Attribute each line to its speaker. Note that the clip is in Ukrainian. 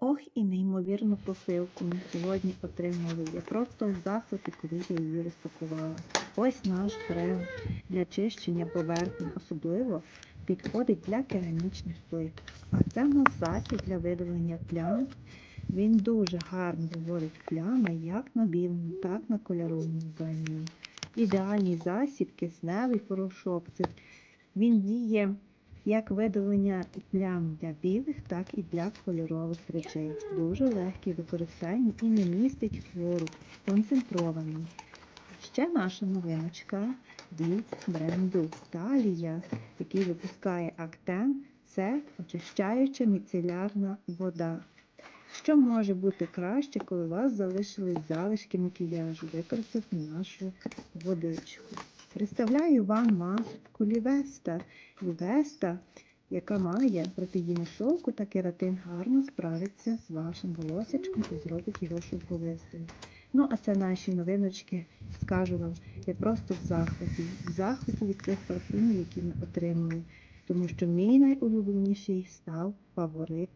Speaker 1: Ох, і неймовірну посилку ми сьогодні отримали. Я просто в захваті, коли я її розпакувала. Ось наш крем для чищення поверхні, особливо підходить для керамічних плит. А це в нас засіб для видалення плям. Він дуже гарно виводить плями як на білому, так на кольоровому вбранні. Ідеальний засіб, кисневий порошок. Він діє як видалення плям для білих, так і для кольорових речей. Дуже легкий в використанні і не містить хлору, концентрований. Ще наша новиночка від бренду Талія, який випускає Актен, це очищаюча міцелярна вода. Що може бути краще, коли у вас залишились залишки макіяжу, використати нашу водичку. Представляю вам маску Лівеста. Лівеста, яка має протеїни шовку та кератин, гарно справиться з вашим волосячком і зробить його шовковистим. Ну, а це наші новиночки. Скажу вам, я просто в захваті, в захваті від цих парфумів, які ми отримали. Тому що мій найулюбленіший став фаворит